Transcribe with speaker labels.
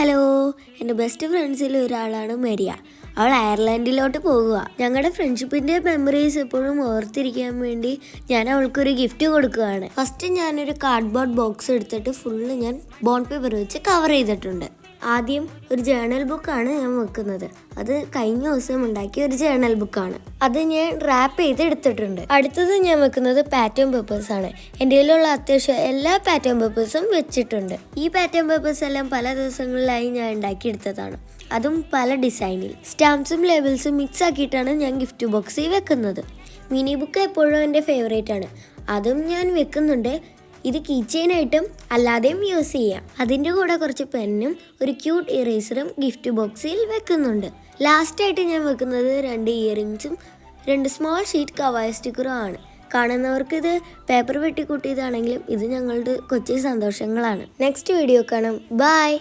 Speaker 1: Hello. എന്റെ best ഫ്രണ്ട്സിൽ ഒരാളാണ് Maria. അവൾ അയർലൻഡിലോട്ട് പോകുക ഞങ്ങളുടെ ഫ്രണ്ട്ഷിപ്പിന്റെ മെമ്മറീസ് എപ്പോഴും ഓർത്തിരിക്കാൻ വേണ്ടി ഞാൻ അവൾക്കൊരു ഗിഫ്റ്റ് കൊടുക്കുകയാണ്. ഫസ്റ്റ് ഞാനൊരു കാർഡ്ബോർഡ് ബോക്സ് എടുത്തിട്ട് ഫുള്ള് ഞാൻ ബോൺ പേപ്പർ വെച്ച് കവർ ചെയ്തിട്ടുണ്ട്. ആദ്യം ഒരു ജേണൽ ബുക്കാണ് ഞാൻ വെക്കുന്നത്. അത് കഴിഞ്ഞ ദിവസം ഉണ്ടാക്കിയ ഒരു ജേണൽ ബുക്കാണ് അത് ഞാൻ റാപ്പ് ചെയ്ത് എടുത്തിട്ടുണ്ട്. അടുത്തത് ഞാൻ വെക്കുന്നത് പാറ്റേൺ പേപ്പേഴ്സ് ആണ്. എന്റെ കയ്യിലുള്ള അത്യാവശ്യം എല്ലാ പാറ്റേൺ പേപ്പേഴ്സും വെച്ചിട്ടുണ്ട്. ഈ പാറ്റേൺ പേപ്പേഴ്സ് എല്ലാം പല ദിവസങ്ങളിലായി ഞാൻ ഉണ്ടാക്കിയെടുത്തതാണ് അതും പല ഡിസൈനിൽ സ്റ്റാമ്പ്സും ലേബിൾസും മിക്സ് ആക്കിയിട്ടാണ് ഞാൻ ഗിഫ്റ്റ് ബോക്സിൽ വെക്കുന്നത്. മിനി ബുക്ക് എപ്പോഴും എന്റെ ഫേവറേറ്റ് ആണ്. അതും ഞാൻ വെക്കുന്നുണ്ട്. ഇത് കീച്ചെയിനായിട്ടും അല്ലാതെയും യൂസ് ചെയ്യാം. അതിന്റെ കൂടെ കുറച്ച് പെന്നും ഒരു ക്യൂട്ട് ഇറേസറും ഗിഫ്റ്റ് ബോക്സിൽ വെക്കുന്നുണ്ട്. ലാസ്റ്റായിട്ട് ഞാൻ വെക്കുന്നത് രണ്ട് ഇയറിങ്സും രണ്ട് സ്മോൾ ഷീറ്റ് കവായ സ്റ്റിക്കറും ആണ്. കാണുന്നവർക്ക് ഇത് പേപ്പർ വെട്ടിക്കൂട്ടിയതാണെങ്കിലും ഇത് ഞങ്ങളുടെ കൊച്ചു സന്തോഷങ്ങളാണ്. നെക്സ്റ്റ് വീഡിയോ കാണാം. ബൈ